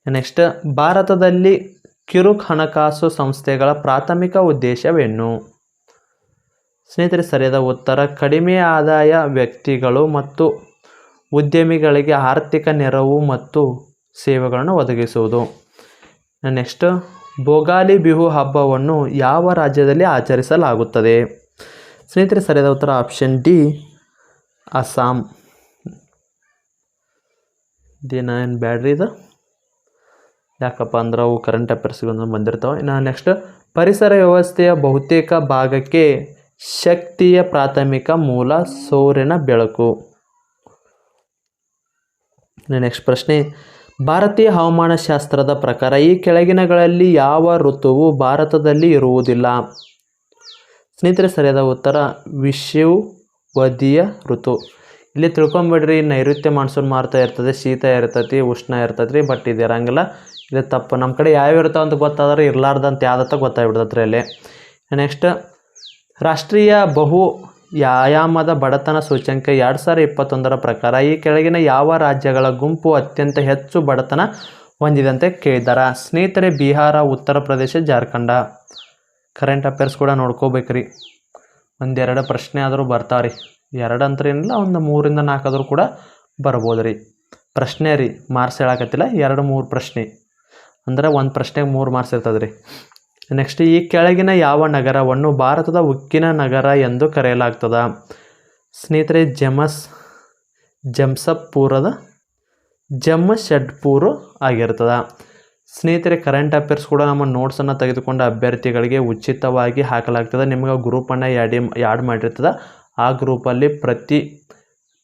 ನೆಕ್ಸ್ಟ್ ಭಾರತದಲ್ಲಿ ಕಿರುಕ್ ಹಣಕಾಸು ಸಂಸ್ಥೆಗಳ ಪ್ರಾಥಮಿಕ ಉದ್ದೇಶವೇನು? ಸ್ನೇಹಿತರೆ, ಸರಿಯಾದ ಉತ್ತರ, ಕಡಿಮೆ ಆದಾಯ ವ್ಯಕ್ತಿಗಳು ಮತ್ತು ಉದ್ಯಮಿಗಳಿಗೆ ಆರ್ಥಿಕ ನೆರವು ಮತ್ತು ಸೇವೆಗಳನ್ನು ಒದಗಿಸುವುದು. ನೆಕ್ಸ್ಟ್, ಭೋಗಾಲಿ ಬಿಹು ಹಬ್ಬವನ್ನು ಯಾವ ರಾಜ್ಯದಲ್ಲಿ ಆಚರಿಸಲಾಗುತ್ತದೆ? ಸ್ನೇಹಿತರೆ, ಸರಿಯಾದ ಉತ್ತರ ಆಪ್ಷನ್ ಡಿ, ಅಸ್ಸಾಂ. ದಿನ ಏನು ಬ್ಯಾಡ್ರಿ ಇದು? ಯಾಕಪ್ಪ ಅಂದ್ರೆ ಅವು ಕರೆಂಟ್ ಅಫೇರ್ಸ್ಗೆ ಒಂದು ಬಂದಿರ್ತಾವೆ. ಇನ್ನು ನೆಕ್ಸ್ಟ್, ಪರಿಸರ ವ್ಯವಸ್ಥೆಯ ಬಹುತೇಕ ಭಾಗಕ್ಕೆ ಶಕ್ತಿಯ ಪ್ರಾಥಮಿಕ ಮೂಲ ಸೂರ್ಯನ ಬೆಳಕು. ನೆಕ್ಸ್ಟ್ ಪ್ರಶ್ನೆ. ಭಾರತೀಯ ಹವಾಮಾನ ಶಾಸ್ತ್ರದ ಪ್ರಕಾರ ಈ ಕೆಳಗಿನಗಳಲ್ಲಿ ಯಾವ ಋತುವು ಭಾರತದಲ್ಲಿ ಇರುವುದಿಲ್ಲ? ಸ್ನೇಹಿತರೆ, ಸರಿಯಾದ ಉತ್ತರ ವಿಷುವದಿಯ ಋತು. ಇಲ್ಲಿ ತಿಳ್ಕೊಂಬಿಡ್ರಿ, ನೈಋತ್ಯ ಮಾನ್ಸೂನ್ ಮಾರ್ತಾ ಇರ್ತದೆ, ಶೀತ ಇರ್ತೈತಿ, ಉಷ್ಣ ಇರ್ತೈತಿ ಬಟ್ ಇದು ಇದು ತಪ್ಪು. ನಮ್ಮ ಕಡೆ ಯಾವ ಇರ್ತಾವ ಅಂತ ಗೊತ್ತಾದ್ರೆ ಇರಲಾರ್ದಂತ ಯಾವ್ದತ್ತ ಗೊತ್ತಾಗ್ಬಿಡ್ತೈತ್ರಿ ಅಲ್ಲಿ. ನೆಕ್ಸ್ಟ್ ರಾಷ್ಟ್ರೀಯ ಬಹು ವ್ಯಾಯಾಮದ ಬಡತನ ಸೂಚ್ಯಂಕ ಎರಡು ಸಾವಿರ ಇಪ್ಪತ್ತೊಂದರ ಪ್ರಕಾರ ಈ ಕೆಳಗಿನ ಯಾವ ರಾಜ್ಯಗಳ ಗುಂಪು ಅತ್ಯಂತ ಹೆಚ್ಚು ಬಡತನ ಹೊಂದಿದೆ ಅಂತ ಕೇಳಿದಾರ ಸ್ನೇಹಿತರೆ, ಬಿಹಾರ, ಉತ್ತರ ಪ್ರದೇಶ, ಜಾರ್ಖಂಡ. ಕರೆಂಟ್ ಅಫೇರ್ಸ್ ಕೂಡ ನೋಡ್ಕೋಬೇಕ್ರಿ. ಒಂದೆರಡು ಪ್ರಶ್ನೆ ಆದರೂ ಬರ್ತಾವ್ರಿ. ಎರಡು ಅಂತ ಏನಿಲ್ಲ, ಒಂದು ಮೂರಿಂದ ನಾಲ್ಕಾದರೂ ಕೂಡ ಬರ್ಬೋದು ರೀ ಪ್ರಶ್ನೆ ರೀ ಮಾರ್ಕ್ಸ್ ಹೇಳಕತ್ತಿಲ್ಲ, ಎರಡು ಮೂರು ಪ್ರಶ್ನೆ. ಅಂದ್ರೆ ಒಂದು ಪ್ರಶ್ನೆಗೆ ಮೂರು ಮಾರ್ಕ್ಸ್ ಇರ್ತದೆ ರೀ ನೆಕ್ಸ್ಟ್ ಈ ಕೆಳಗಿನ ಯಾವ ನಗರವನ್ನು ಭಾರತದ ಉಕ್ಕಿನ ನಗರ ಎಂದು ಕರೆಯಲಾಗ್ತದ? ಸ್ನೇಹಿತರೆ, ಜಮಸ್, ಜಮ್ಸಪ್ಪುರದ ಜಮ್ಮ ಷಡ್ಪೂರು ಆಗಿರ್ತದೆ. ಸ್ನೇಹಿತರೆ ಕರೆಂಟ್ ಅಫೇರ್ಸ್ ಕೂಡ ನಮ್ಮ ನೋಟ್ಸನ್ನು ತೆಗೆದುಕೊಂಡ ಅಭ್ಯರ್ಥಿಗಳಿಗೆ ಉಚಿತವಾಗಿ ಹಾಕಲಾಗ್ತದೆ. ನಿಮಗೆ ಗ್ರೂಪನ್ನು ಯಾಡಿ ಆ್ಯಡ್ ಮಾಡಿರ್ತದೆ. ಆ ಗ್ರೂಪಲ್ಲಿ ಪ್ರತಿ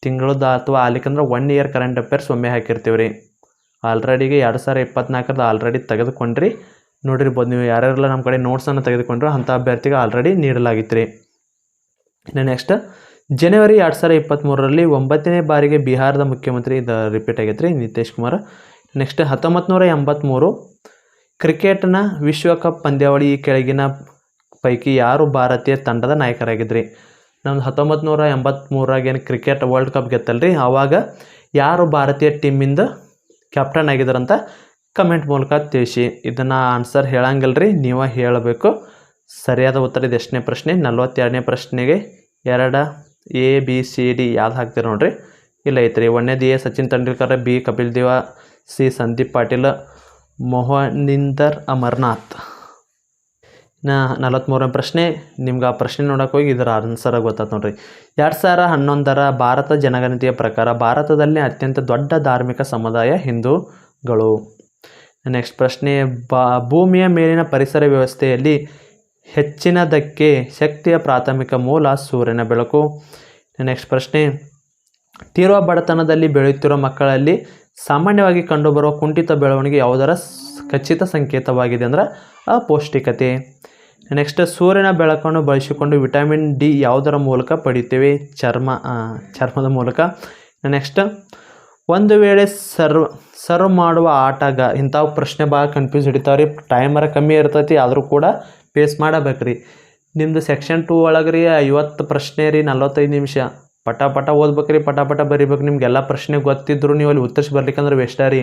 ತಿಂಗಳದ ಅಥವಾ ಆಲಿಕಂದ್ರೆ ಒನ್ ಇಯರ್ ಕರೆಂಟ್ ಅಫೇರ್ಸ್ ಒಮ್ಮೆ ಹಾಕಿರ್ತೀವಿ ರೀ ಆಲ್ರೆಡಿಗೆ ಎರಡು ಸಾವಿರ ಇಪ್ಪತ್ನಾಲ್ಕರದ್ದು ಆಲ್ರೆಡಿ ತೆಗೆದುಕೊಂಡ್ರಿ. ನೋಡಿರ್ಬೋದು, ನೀವು ಯಾರ್ಯಾರೆಲ್ಲ ನಮ್ಮ ಕಡೆ ನೋಟ್ಸನ್ನು ತೆಗೆದುಕೊಂಡ್ರು ಅಂಥ ಅಭ್ಯರ್ಥಿಗೆ ಆಲ್ರೆಡಿ ನೀಡಲಾಗಿತ್ತು ರೀ ಇನ್ನು ನೆಕ್ಸ್ಟ್ ಜನವರಿ ಎರಡು ಸಾವಿರ ಇಪ್ಪತ್ತ್ಮೂರರಲ್ಲಿ ಒಂಬತ್ತನೇ ಬಾರಿಗೆ ಬಿಹಾರದ ಮುಖ್ಯಮಂತ್ರಿ ಇದು ರಿಪೀಟ್ ಆಗೈತೆ ರೀ ನಿತೀಶ್ ಕುಮಾರ್. ನೆಕ್ಸ್ಟ್ ಹತ್ತೊಂಬತ್ತು ನೂರ ಎಂಬತ್ತ್ಮೂರು ಕ್ರಿಕೆಟ್ನ ವಿಶ್ವಕಪ್ ಪಂದ್ಯಾವಳಿ ಕೆಳಗಿನ ಪೈಕಿ ಯಾರು ಭಾರತೀಯ ತಂಡದ ನಾಯಕರಾಗಿದ್ರಿ? ನಮ್ದು ಹತ್ತೊಂಬತ್ತು ನೂರ ಎಂಬತ್ತ್ಮೂರಾಗ ಏನು ಕ್ರಿಕೆಟ್ ವರ್ಲ್ಡ್ ಕಪ್ ಗೆತ್ತಲ್ರಿ. ಆವಾಗ ಯಾರು ಭಾರತೀಯ ಟೀಮಿಂದ ಕ್ಯಾಪ್ಟನ್ ಆಗಿದ್ದಾರಂತ ಕಮೆಂಟ್ ಮೂಲಕ ತಿಳಿಸಿ. ಇದನ್ನು ಆನ್ಸರ್ ಹೇಳಂಗಿಲ್ಲ ರೀ ನೀವೇ ಹೇಳಬೇಕು. ಸರಿಯಾದ ಉತ್ತರ ಇದು. ಎಷ್ಟನೇ ಪ್ರಶ್ನೆ, ನಲ್ವತ್ತೆರಡನೇ ಪ್ರಶ್ನೆಗೆ ಎರಡು ಎ, ಬಿ, ಸಿ, ಡಿ ಯಾವ್ದು ಹಾಕ್ತೀರಿ ನೋಡ್ರಿ. ಇಲ್ಲ ಐತ್ರಿ. ಒಂದನೇದು A, Sachin Tendulkar, B, Kapil Dev, C, Sandeep Patil, Mohinder Amarnath. ನಾ ನಲವತ್ತ್ಮೂರನೇ ಪ್ರಶ್ನೆ, ನಿಮ್ಗೆ ಆ ಪ್ರಶ್ನೆ ನೋಡೋಕೆ ಹೋಗಿ ಇದರ ಆನ್ಸರ್ ಗೊತ್ತಾಯ್ತು ನೋಡ್ರಿ. ಎರಡು ಸಾವಿರ ಹನ್ನೊಂದರ ಭಾರತ ಜನಗಣತಿಯ ಪ್ರಕಾರ ಭಾರತದಲ್ಲಿ ಅತ್ಯಂತ ದೊಡ್ಡ ಧಾರ್ಮಿಕ ಸಮುದಾಯ ಹಿಂದೂಗಳು. ನೆಕ್ಸ್ಟ್ ಪ್ರಶ್ನೆ, ಬಾ, ಭೂಮಿಯ ಮೇಲಿನ ಪರಿಸರ ವ್ಯವಸ್ಥೆಯಲ್ಲಿ ಹೆಚ್ಚಿನದಕ್ಕೆ ಶಕ್ತಿಯ ಪ್ರಾಥಮಿಕ ಮೂಲ ಸೂರ್ಯನ ಬೆಳಕು. ನೆಕ್ಸ್ಟ್ ಪ್ರಶ್ನೆ, ತೀವ್ರ ಬಡತನದಲ್ಲಿ ಬೆಳೆಯುತ್ತಿರುವ ಮಕ್ಕಳಲ್ಲಿ ಸಾಮಾನ್ಯವಾಗಿ ಕಂಡುಬರುವ ಕುಂಠಿತ ಬೆಳವಣಿಗೆ ಯಾವುದರ ಖಚಿತ ಸಂಕೇತವಾಗಿದೆ ಅಂದ್ರೆ ಅಪೌಷ್ಟಿಕತೆ. ನೆಕ್ಸ್ಟ್ ಸೂರ್ಯನ ಬೆಳಕನ್ನು ಬಳಸಿಕೊಂಡು ವಿಟಮಿನ್ ಡಿ ಯಾವುದರ ಮೂಲಕ ಪಡೆಯುತ್ತೇವೆ? ಚರ್ಮ ಚರ್ಮದ ಮೂಲಕ. ನೆಕ್ಸ್ಟ್ ಒಂದು ವೇಳೆ ಸರ್ವ್ ಸರ್ವ್ ಮಾಡುವ ಆಟಗ ಇಂಥವು ಪ್ರಶ್ನೆ ಭಾಳ ಕನ್ಫ್ಯೂಸ್ ಹಿಡಿತಾವ್ರಿ ಟೈಮರ ಕಮ್ಮಿ ಇರ್ತೈತಿ, ಆದರೂ ಕೂಡ ಫೇಸ್ ರೀ ನಿಮ್ಮದು ಸೆಕ್ಷನ್ ಟೂ ಒಳಗೆ ರೀ, ಐವತ್ತು ಪ್ರಶ್ನೆ ರೀ, ನಲ್ವತ್ತೈದು ನಿಮಿಷ. ಪಟ ಪಟ ರೀ ಪಟ ಪಟ ಬರಿಬೇಕು ನಿಮ್ಗೆಲ್ಲ ಪ್ರಶ್ನೆ ಗೊತ್ತಿದ್ರು ನೀವು ಅಲ್ಲಿ ಉತ್ತರಿಸಿ ಬರ್ಲಿಕ್ಕಂದ್ರೆ ವೇಷ್ಟ ರೀ.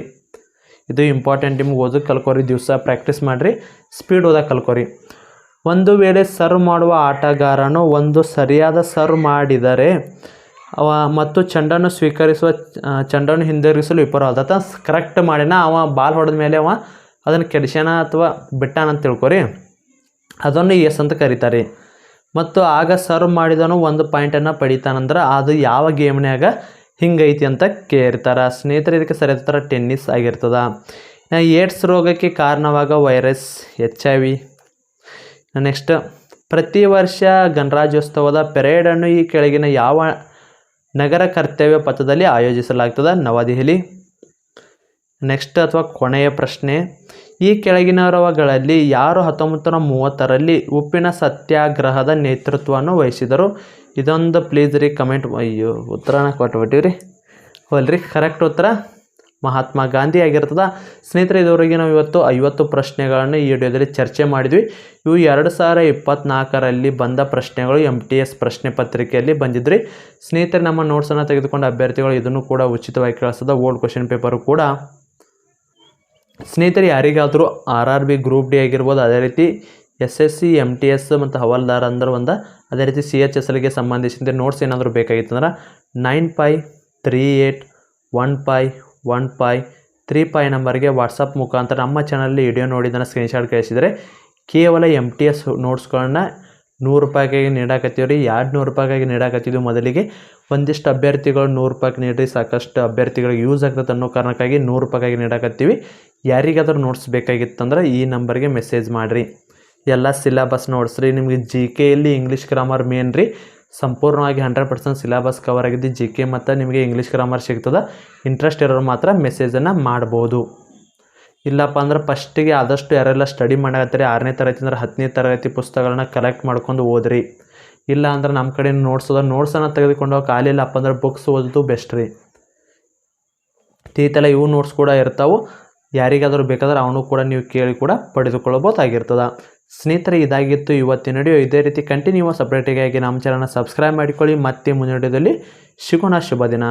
ಇದು ಇಂಪಾರ್ಟೆಂಟ್ ನಿಮ್ಗೆ ಓದೋಕೆ ಕಲ್ಕೋರಿ, ದಿವಸ ಪ್ರಾಕ್ಟೀಸ್ ಮಾಡಿರಿ ಸ್ಪೀಡ್ ಓದೋಕೆ ಕಲ್ಕೋರಿ. ಒಂದು ವೇಳೆ ಸರ್ವ್ ಮಾಡುವ ಆಟಗಾರನು ಒಂದು ಸರಿಯಾದ ಸರ್ವ್ ಮಾಡಿದರೆ ಅವ ಮತ್ತು ಚೆಂಡನ್ನು ಸ್ವೀಕರಿಸುವ ಚೆಂಡನ್ನು ಹಿಂದಿರುಗಿಸಲು ವಿಫಲವಾದ ಆತ ಕರೆಕ್ಟ್ ಮಾಡಿನ ಅವ ಬಾಲ್ ಹೊಡೆದ ಮೇಲೆ ಅವ ಅದನ್ನು ಕೆಡಿಸ್ಯಾನ ಅಥವಾ ಬಿಟ್ಟಾನ ಅಂತ ತಿಳ್ಕೊರಿ. ಅದನ್ನು ಎಸ್ ಅಂತ ಕರೀತಾರೆ. ಮತ್ತು ಆಗ ಸರ್ವ್ ಮಾಡಿದನು ಒಂದು ಪಾಯಿಂಟನ್ನು ಪಡಿತಾನಂದ್ರೆ ಅದು ಯಾವ ಗೇಮ್ನ್ಯಾಗ ಹಿಂಗೈತಿ ಅಂತ ಕೇಳ್ತಾರೆ. ಸ್ನೇಹಿತರೆ, ಇದಕ್ಕೆ ಸರಿಯಾದ ಥರ ಟೆನ್ನಿಸ್ ಆಗಿರ್ತದ. ಏಡ್ಸ್ ರೋಗಕ್ಕೆ ಕಾರಣವಾಗ virus H I V next ಪ್ರತಿ ವರ್ಷ ಗಣರಾಜ್ಯೋತ್ಸವದ ಪೆರೇಡನ್ನು ಈ ಕೆಳಗಿನ ಯಾವ ನಗರ ಕರ್ತವ್ಯ ಪಥದಲ್ಲಿ ಆಯೋಜಿಸಲಾಗ್ತದೆ ನವದೆಹಲಿ. ನೆಕ್ಸ್ಟ್ ಅಥವಾ ಕೊನೆಯ ಪ್ರಶ್ನೆ, ಈ ಕೆಳಗಿನವರವಗಳಲ್ಲಿ ಯಾರು ಹತ್ತೊಂಬತ್ತು ನೂರ ಮೂವತ್ತರಲ್ಲಿ ಉಪ್ಪಿನ ಸತ್ಯಾಗ್ರಹದ ನೇತೃತ್ವವನ್ನು ವಹಿಸಿದರು? ಇದೊಂದು ಪ್ಲೀಸ್ ರೀ ಕಮೆಂಟ್ ಅಯ್ಯೋ, ಉತ್ತರನ ಕೊಟ್ಬಿಟ್ಟಿವ್ರಿ. ಹೋಲ್ರಿ ಕರೆಕ್ಟ್ ಉತ್ತರ. ಮಹಾತ್ಮ ಗಾಂಧಿ ಆಗಿರ್ತದೆ. ಸ್ನೇಹಿತರೆ, ಇದುವರೆಗೆ ನಾವು ಇವತ್ತು ಐವತ್ತು ಪ್ರಶ್ನೆಗಳನ್ನು ಈ ವಿಡಿಯೋದಲ್ಲಿ ಚರ್ಚೆ ಮಾಡಿದ್ವಿ. ಇವು ಎರಡು ಸಾವಿರ ಇಪ್ಪತ್ತ್ನಾಲ್ಕರಲ್ಲಿ ಬಂದ ಪ್ರಶ್ನೆಗಳು ಎಂ ಟಿ ಎಸ್ ಪ್ರಶ್ನೆ ಪತ್ರಿಕೆಯಲ್ಲಿ ಬಂದಿದ್ರಿ. ಸ್ನೇಹಿತರೆ, ನಮ್ಮ ನೋಟ್ಸನ್ನು ತೆಗೆದುಕೊಂಡು ಅಭ್ಯರ್ಥಿಗಳು ಇದನ್ನು ಕೂಡ ಉಚಿತವಾಗಿ ಕಳಿಸ್ತದ ಓಲ್ಡ್ ಕ್ವಶನ್ ಪೇಪರು ಕೂಡ. ಸ್ನೇಹಿತರೆ, ಯಾರಿಗಾದರೂ R R B group D ಆಗಿರ್ಬೋದು, ಅದೇ ರೀತಿ S S C M T S ಮತ್ತು ಹವಾಲ್ದಾರ್ ಅಂದ್ರೆ ಒಂದು, ಅದೇ ರೀತಿ ಸಿ ಎಚ್ ಎಸ್ ಎಲ್ಗೆ ಸಂಬಂಧಿಸಿದ ನೋಟ್ಸ್ ಏನಾದರೂ ಬೇಕಾಗಿತ್ತಂದ್ರೆ, nine five three eight one five one five, three five ನಂಬರ್ಗೆ ವಾಟ್ಸಪ್ ಮುಖಾಂತರ ನಮ್ಮ ಚಾನಲಲ್ಲಿ ವಿಡಿಯೋ ನೋಡಿದ್ದನ್ನು ಸ್ಕ್ರೀನ್ಶಾಟ್ ಕಳಿಸಿದರೆ ಕೇವಲ ಎಂ ಟಿ ಎಸ್ ನೋಟ್ಸ್ಗಳನ್ನ ನೂರು ರೂಪಾಯಿಗೆ ನೀಡಾಕತ್ತೀವಿ ರೀ ಎರಡು ನೂರು ರೂಪಾಯಿಗಾಗಿ ನೀಡಾಕತ್ತಿದ್ವಿ ಮೊದಲಿಗೆ. ಒಂದಿಷ್ಟು ಅಭ್ಯರ್ಥಿಗಳು ನೂರು ರೂಪಾಯಿಗೆ ನೀಡಿರಿ. ಸಾಕಷ್ಟು ಅಭ್ಯರ್ಥಿಗಳಿಗೆ ಯೂಸ್ ಆಗ್ತದೆ ಅನ್ನೋ ಕಾರಣಕ್ಕಾಗಿ ನೂರು ರೂಪಾಯಿಗಾಗಿ ನೀಡಾಕತ್ತೀವಿ. ಯಾರಿಗಾದರೂ ನೋಟ್ಸ್ ಬೇಕಾಗಿತ್ತಂದ್ರೆ ಈ ನಂಬರ್ಗೆ ಮೆಸೇಜ್ ಮಾಡಿರಿ. ಎಲ್ಲ ಸಿಲೆಬಸ್ ರೀ. ನಿಮಗೆ ಜಿ ಕೆಯಲ್ಲಿ ಇಂಗ್ಲೀಷ್ ಗ್ರಾಮರ್ ಮೇನ್ ರೀ. ಸಂಪೂರ್ಣವಾಗಿ ಹಂಡ್ರೆಡ್ ಪರ್ಸೆಂಟ್ ಸಿಲೆಬಸ್ ಕವರ್ ಆಗಿದ್ದು ಜಿ ಕೆ ಮತ್ತು ನಿಮಗೆ ಇಂಗ್ಲೀಷ್ ಗ್ರಾಮರ್ ಸಿಗ್ತದೆ. ಇಂಟ್ರೆಸ್ಟ್ ಇರೋರು ಮಾತ್ರ ಮೆಸೇಜನ್ನು ಮಾಡ್ಬೋದು. ಇಲ್ಲಪ್ಪ ಅಂದ್ರೆ ಫಸ್ಟಿಗೆ ಆದಷ್ಟು ಯಾರೆಲ್ಲ ಸ್ಟಡಿ ಮಾಡಕತ್ತಾರೆ, ಆರನೇ ತರಗತಿ ಅಂದ್ರೆ ಹತ್ತನೇ ತರಗತಿ ಪುಸ್ತಕಗಳನ್ನ ಕಲೆಕ್ಟ್ ಮಾಡ್ಕೊಂಡು ಓದ್ರಿ. ಇಲ್ಲ ಅಂದ್ರೆ ನಮ್ಮ ಕಡೆ ನೋಟ್ಸ್ ಅದ ನೋಟ್ಸನ್ನು ತೆಗೆದುಕೊಂಡು ಹೋಗಿ ಕಾಲಿಲ್ಲಪ್ಪ ಅಂದ್ರೆ ಬುಕ್ಸ್ ಓದೋದು ಬೆಸ್ಟ್ ರೀ. ತೀತಲ ಇವು ನೋಟ್ಸ್ ಕೂಡ ಇರ್ತಾವೆ. ಯಾರಿಗಾದರೂ ಬೇಕಾದ್ರೆ ಅವನು ಕೂಡ ನೀವು ಕೇಳಿ ಕೂಡ ಪಡೆದುಕೊಳ್ಳಬಹುದಾಗಿರ್ತದೆ ಸ್ನೇಹಿತರೆ, ಇದಾಗಿತ್ತು. ಇವತ್ತಿನ ವಿಡಿಯೋ ಇದೇ ರೀತಿ ಕಂಟಿನ್ಯೂಸ್ ಅಪ್ಡೇಟಿಗಾಗಿ ನಮ್ಮ ಚಾನಲ್ನ ಸಬ್ಸ್ಕ್ರೈಬ್ ಮಾಡಿಕೊಳ್ಳಿ. ಮತ್ತೆ ಮುಂದಿನ ವಿಡಿಯೋದಲ್ಲಿ ಸಿಗೋಣ. ಶುಭ ದಿನ.